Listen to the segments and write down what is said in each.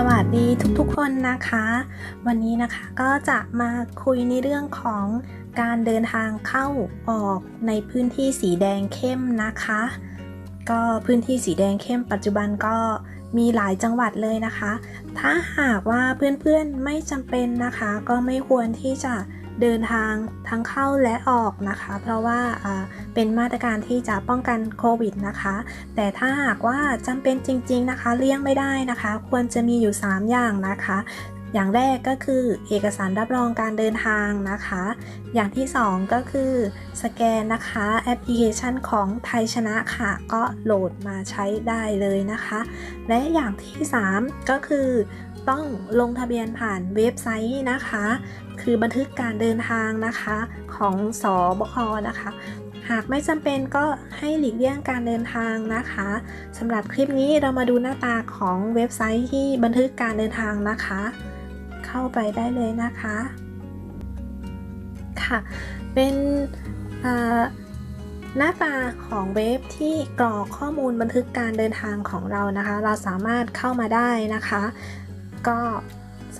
สวัสดีทุกๆคนนะคะ วันนี้นะคะก็จะมาคุยในเรื่องของการเดินทางเข้าออกในพื้นที่สีแดงเข้มนะคะ ก็พื้นที่สีแดงเข้มปัจจุบันก็มีหลายจังหวัดเลยนะคะ ถ้าหากว่าเพื่อนๆไม่จำเป็นนะคะ ก็ไม่ควรที่จะ เดินทางทั้งเข้าและออกนะคะ เพราะว่าเป็นมาตรการที่จะป้องกันโควิดนะคะ แต่ถ้าหากว่าจำเป็นจริง ๆนะคะ เลี่ยงไม่ได้นะคะ ควรจะมีอยู่ 3 อย่างนะคะ อย่างแรกก็คือเอกสารรับรองการเดินทางนะคะ อย่างที่ 2 ก็คือสแกนนะคะแอปพลิเคชันของไทยชนะค่ะ ก็โหลดมาใช้ได้เลยนะคะ และอย่างที่ 3 ก็คือต้องลงทะเบียนผ่านเว็บไซต์นะคะ คือบันทึกการเดินทางนะคะของสอบคนะคะ หากไม่จำเป็นก็ให้หลีกเลี่ยงการเดินทางนะคะสำหรับคลิปนี้เรามาดูหน้าตาของเว็บไซต์ที่บันทึกการเดินทางนะคะ เข้าไปได้เลยนะคะ ค่ะ เป็นหน้าตาของเว็บที่กรอกข้อมูลบันทึกการเดินทางของเรานะคะ เราสามารถเข้ามาได้นะคะ ก็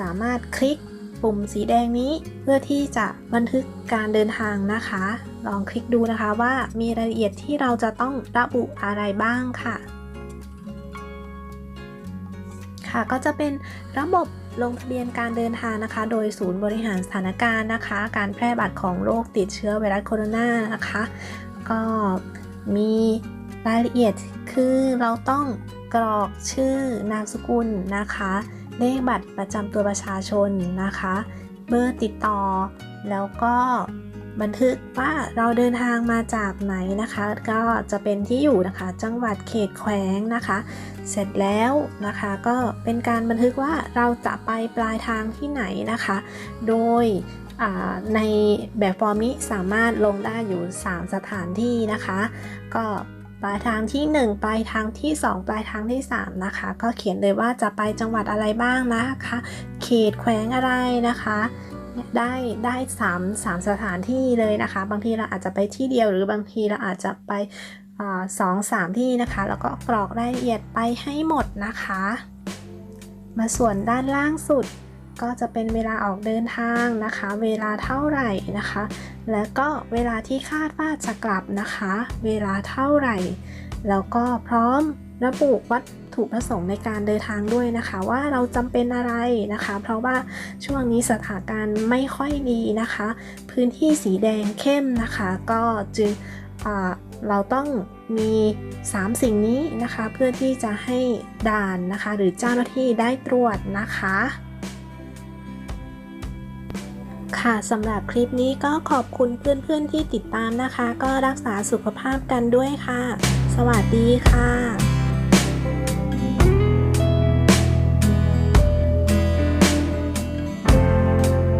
สามารถคลิกปุ่มสีแดงนี้เพื่อที่จะบันทึกการเดินทางนะคะ ลองคลิกดูนะคะว่ามีรายละเอียดที่เราจะต้องระบุอะไรบ้างค่ะ ค่ะ ก็จะเป็นระบบลงทะเบียนการเดินทางนะคะ โดยศูนย์บริหารสถานการณ์นะคะ การแพร่ระบาดของโรคติดเชื้อไวรัสโคโรนานะคะ ก็มีรายละเอียดคือเราต้องกรอกชื่อนามสกุลนะคะ เลขบัตรประจำตัวประชาชนนะคะ เบอร์ติดต่อ แล้วก็ บันทึกว่าเราเดินทางมาจากไหนนะคะ ก็จะเป็นที่อยู่นะคะ จังหวัดเขตแขวงนะคะ เสร็จแล้วนะคะก็เป็นการบันทึกว่าเราจะไปปลายทางที่ไหนนะคะ โดยในแบบฟอร์มนี้สามารถลงได้อยู่ 3 สถานที่นะคะ ก็ปลายทางที่ 1 ปลายทางที่ 2 ปลายทางที่ 3 นะคะ ก็เขียนเลยว่าจะไปจังหวัดอะไรบ้างนะคะ เขตแขวงอะไรนะคะ ได้ได้สามสามสถานที่เลยนะคะ บางทีเราอาจจะไปที่เดียวหรือบางทีเราอาจจะไปสองสามที่นะคะ แล้วก็กรอกรายละเอียดไปให้หมดนะคะ มาส่วนด้านล่างสุดก็จะเป็นเวลาออกเดินทางนะคะ เวลาเท่าไหร่นะคะ แล้วก็เวลาที่คาดว่าจะกลับนะคะ เวลาเท่าไหร่ แล้วก็พร้อมระบุวัต ถุประสงค์ในการเดินทางด้วยนะคะ ว่าเราจำเป็นอะไรนะคะ เพราะว่าช่วงนี้สถานการณ์ไม่ค่อยดีนะคะ พื้นที่สีแดงเข้มนะคะ ก็จึงเราต้องมี 3 สิ่งนี้นะคะ เพื่อที่จะให้ด่านนะคะ หรือเจ้าหน้าที่ได้ตรวจนะคะค่ะสำหรับคลิปนี้ก็ขอบคุณเพื่อนๆที่ติดตามนะคะ ก็รักษาสุขภาพกันด้วยค่ะ สวัสดีค่ะ